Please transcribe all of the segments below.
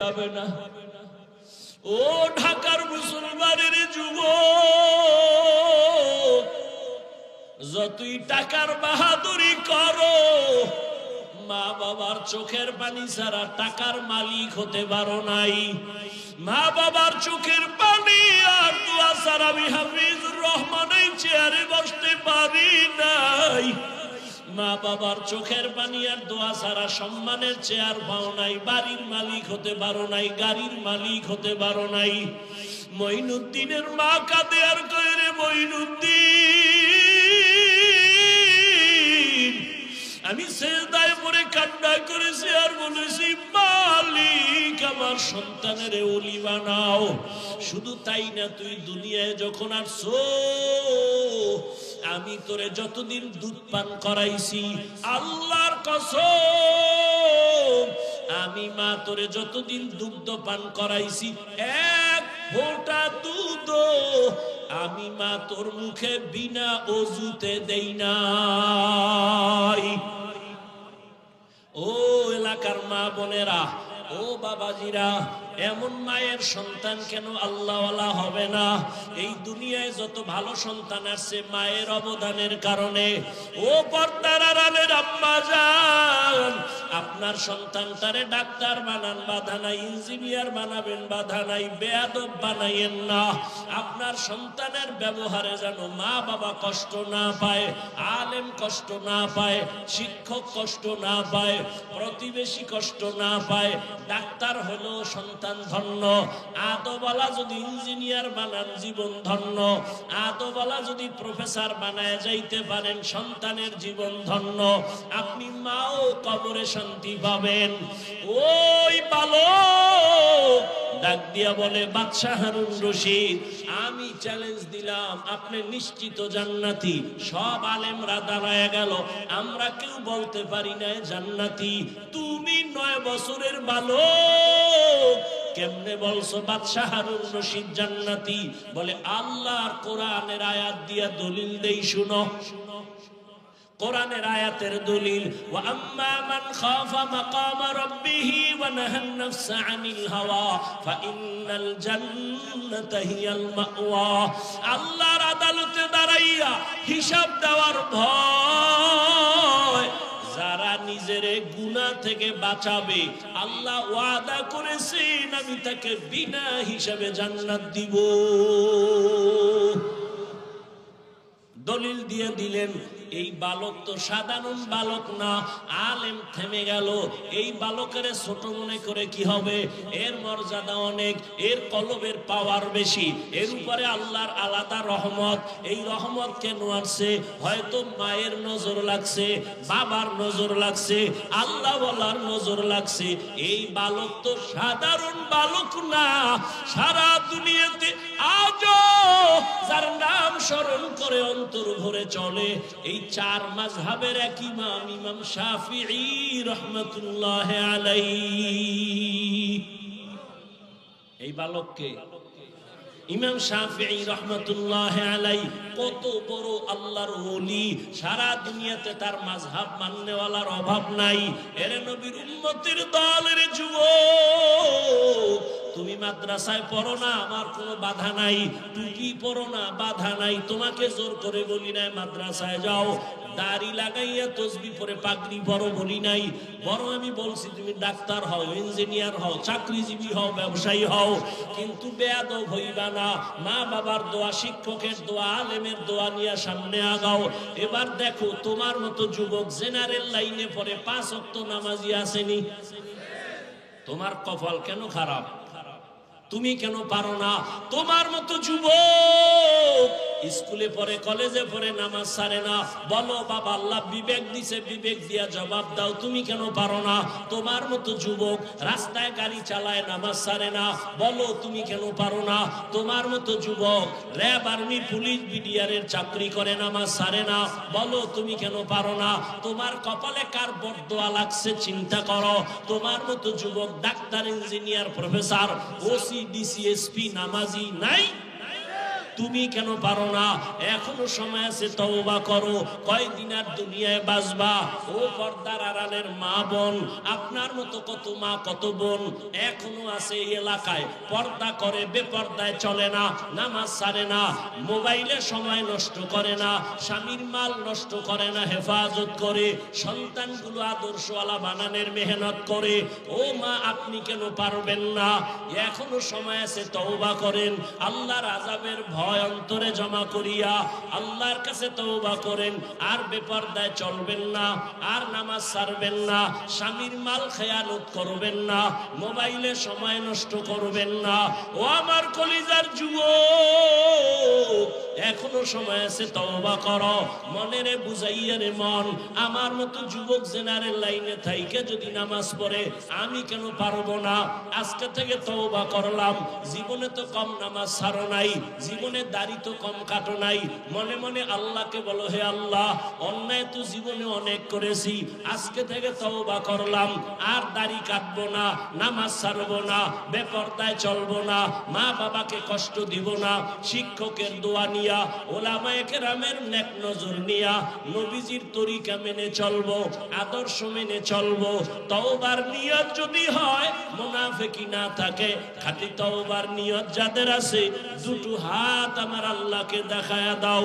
যাবে না। ও ঢাকার মুসলমানের যুব, যতই টাকার বাহাদুরি করো মা বাবার চোখের পানি ছাড়া টাকার মালিক হতে পারো নাই। মা বাবার চোখের পানি আর দোয়া ছাড়া আমি হাফিজুর রহমান এই চেয়ারে বসতে পারি নাই। মা বাবার চোখের পানি আর দোয়া ছাড়া সম্মানের চেয়ার পাও নাই, বাড়ির মালিক হতে পারো নাই, গাড়ির মালিক হতে পারো নাই। মইনুদ্দিনের মা কাঁদে আর কইরে মইনুদ্দিন? আমি সেজদায় পরে কান্না করেছি আর বলেছি, মালিক, আমার সন্তানের ওলি বানাও। শুধু তাই না, তুই দুনিয়ায় যখন আসছো, আমি তোরে যতদিন দুধ পান করাইছি, আল্লাহর কসম, আমি মা তোরে যতদিন দুগ্ধ পান করাইছি, এক ফোঁটা দুধ আমি মা তোর মুখে বিনা অজুতে দেই নাই। ও এলাকার মা বোনেরা ও বাবাজিরা এমন মায়ের সন্তান কেন আল্লাহওয়ালা হবে না? এই দুনিয়ায় যত ভালো সন্তান আসছে মায়ের অবদানের কারণে। ও আড়ালের আম্মা যান। আপনার ডাক্তার বানান, বাধা নাই, ইঞ্জিনিয়ার বানাবেন, বাধা নাই, বেয়াদব বানাইয়েন না। আপনার সন্তানের ব্যবহারে যেন মা বাবা কষ্ট না পায়, আলেম কষ্ট না পায়, শিক্ষক কষ্ট না পায়, প্রতিবেশী কষ্ট না পায়। ডাক্তার হলো সন্তান ধন্য। আদবালা যদি ইঞ্জিনিয়ার বানান জীবন ধন্য। আদবালা যদি প্রফেসর বানায় যাইতে পারেন সন্তানের জীবন ধন্য। আপনি মাও কবরে শান্তি পাবেন। ওই বালক ডাক দিয়া বলে, বাদশাহ হারুন রশিদ, আমি চ্যালেঞ্জ দিলাম, আপনি নিশ্চিত জান্নাতি। সব আলেমরা দাঁড়ায় গেল, আমরা কেউ বলতে পারি না জান্নাতি। তুমি নয় বছরের বালক কেমনে বলছো? বাদশাহ হারুন রশিদ জান্নাতি। বলে, আল্লাহর কোরআনের আয়াত দিয়া দলিল দেই, শুনো। কোরআনের আয়াতের দলিল আল্লাহর আদালতে দাঁড়াইয়া হিসাব দেওয়ার ভয়, যারা নিজের গুনাহ থেকে বাঁচাবে। আল্লাহ ওয়াদা করেছেন, আমি তাকে বিনা হিসাবে জান্নাত দিব। দলিল দিয়ে দিলেন এই বালক তো সাধারণ বালক না, আলেম থেমে গেল। এই বালকের ছোট মনে করে কি হবে? এর মর্যাদা অনেক, এর কলবের পাওয়ার বেশি, এর উপরে আল্লাহর আলাদা রহমত। এই রহমত কেন আসছে? হয়তো মায়ের নজর লাগছে, বাবার নজর লাগছে আল্লাহ বলার নজর লাগছে। এই বালক তো সাধারণ বালক না, সারা দুনিয়াতে আজ যার নাম স্মরণ করে অন্তর ভরে চলে। এই চার মাযহাবের এক ইমাম ইমাম শাফিঈ রহমাতুল্লাহ আলাইহি। এই বালককে ইমাম শাফিঈ রহমাতুল্লাহ আলাই কত বড় আল্লাহর ওলি। সারা দুনিয়াতে তার মাযহাব মাননেওয়ালার অভাব নাই। এর নবীর উম্মতের দলের মাদ্রাসায় পড়ো না, আমার কোনো বাধা নাই। টুপি পড়ো না? বাধা নাই। তোমাকে জোর করে বলি নাই, মাদ্রাসায় যাও। দাড়ি লাগাইয়া তসবি পরে পাগড়ি বড় বলি নাই। বড় আমি বলছি, তুমি ডাক্তার হও, ইঞ্জিনিয়ার হও, চাকরিজীবী হও, ব্যবসায়ী হও। কিন্তু বেয়াদব হইবা না। মা বাবার দোয়া, শিক্ষকের দোয়া, আলেমের দোয়া নিয়ে সামনে আগাও। এবার দেখো, তোমার মতো যুবক জেনারেল লাইনে পরে পাঁচ অক্ত নামাজি আসেনি। তোমার কপাল কেন খারাপ? তুমি কেন পারো না? তোমার মতো যুবক স্কুলে পড়ে, কলেজে পড়ে নামাজ সারে না। বলো, বাবা, আল্লাহ বিবেক দিছে, বিবেক দিয়া জবাব দাও। তুমি কেন পারো না? তোমার মতো যুবক রাস্তায় গাড়ি চালায় নামাজ সারে না। বলো, তুমি কেন পারো না? তোমার মতো যুবক র্যাব, আর্মি, পুলিশ বিডিআরের চাকরি করে নামাজ সারে না। বলো, তুমি কেন পারো না? তোমার কপালে কার বরদোয়া লাগছে চিন্তা করো। তোমার মতো যুবক doctor, engineer, professor, OC DCSP নামাজি নাই। তুমি কেন পারো না? এখনও সময় আছে, তওবা করো। কয়দিন আর দুনিয়ায় বাঁচবা? ও পর্দার আড়ালের মা বোন, আপনার মতো কত মা, কত বোন এখনও আছে এই এলাকায়। পর্দা করে, বেপর্দায় চলে না, নামাজ সারে না, মোবাইলে সময় নষ্ট করে না, স্বামীর মাল নষ্ট করে না, হেফাজত করে, সন্তানগুলো আদর্শওয়ালা বানানের মেহনত করে। ও মা, আপনি কেন পারবেন না? এখনও সময় আছে, তওবা করেন। আল্লাহর আজাবের ভয় অন্তরে জমা করিয়া আল্লাহর কাছে তওবা করেন। আর বেপর্দায় চলবেন না, আর নামাজ ছাড়বেন না, স্বামীর মাল খেয়ালত করবেন না, মোবাইলে সময় নষ্ট করবেন না। ও আমার কলিজার যুবক, এখনও সময় আছে, তওবা করো। মনেরে বুঝাইয়া রে মন, আমার মতো যুবক জেনারেল লাইনে থাইকে যদি নামাজ পড়ে, আমি কেন পারব না? আজকে থেকে তওবা করলাম, জীবনে তো কম নামাজ ছাড়ো নাই, জীবনে দাড়ি তো কম কাটো নাই। মনে মনে আল্লাহকে বলো, হে আল্লাহ, অন্যায় তো জীবনে অনেক করেছি, আজকে থেকে তওবা করলাম, আর দাড়ি কাটবো না, নামাজ ছাড়বো না, বেপর্দায় চলবো না, মা বাবাকে কষ্ট দিব না, শিক্ষকের দোয়া নিয়া, ওলামায়ে কেরামের নেক নজর নিয়া, নবীজির তরিকা মেনে চলবো, আদর্শ মেনে চলবো, তওবার নিয়ত যদি হয়, মুনাফিকি না থাকে, খাঁটি তওবার নিয়ত যাদের আছে, দুটো হাত আমার আল্লাহকে দেখায় দাও।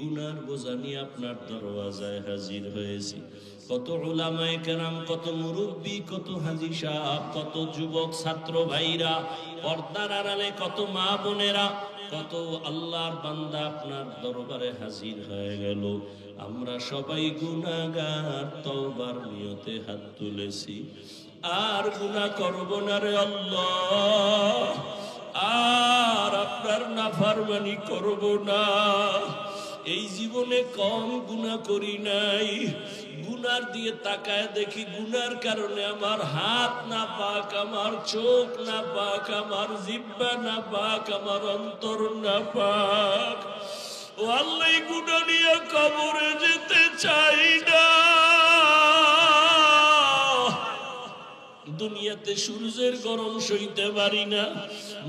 গুনার বোঝা নিয়ে আপনার দরওয়াজায় হাজির হয়েছি। কত ওলামায়ে কেরাম, কত মুরব্বী, কত হাজি সাহেব, কত যুবক, ছাত্র ভাইরা, পর্দার আড়ালে কত মা বোনেরা, কত আল্লাহর বান্দা আপনার দরবারে হাজির হয়ে গেল। আমরা সবাই গুনাহগার, তওবার নিয়তে হাত তুলেছি। আর গুনাহ করব না রে আল্লাহ, আর আপনার নাফারমানি করব না। এই জীবনে কম গুণা করি নাই। গুনার দিয়ে তাকায় দেখি গুনার কারণে আমার হাত না পাক, আমার চোখ না পাক, আমার জিব্বা না পাক, আমার অন্তর না পাক। ও আল্লাহ গুণা নিয়ে কবরে যেতে চাই না। দুনিয়াতে সূর্যের গরম সইতে পারি না,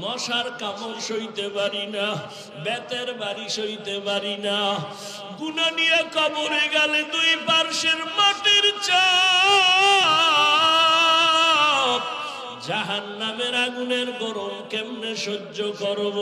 মশার কামড় সইতে পারি না, বেতের বাড়ি সইতে পারি না। গুনা নিয়ে কবরে গেলে দুই পার্শ্বের মাটির চাপ। নামের আগুনের গরম কেমনে সহ্য করব?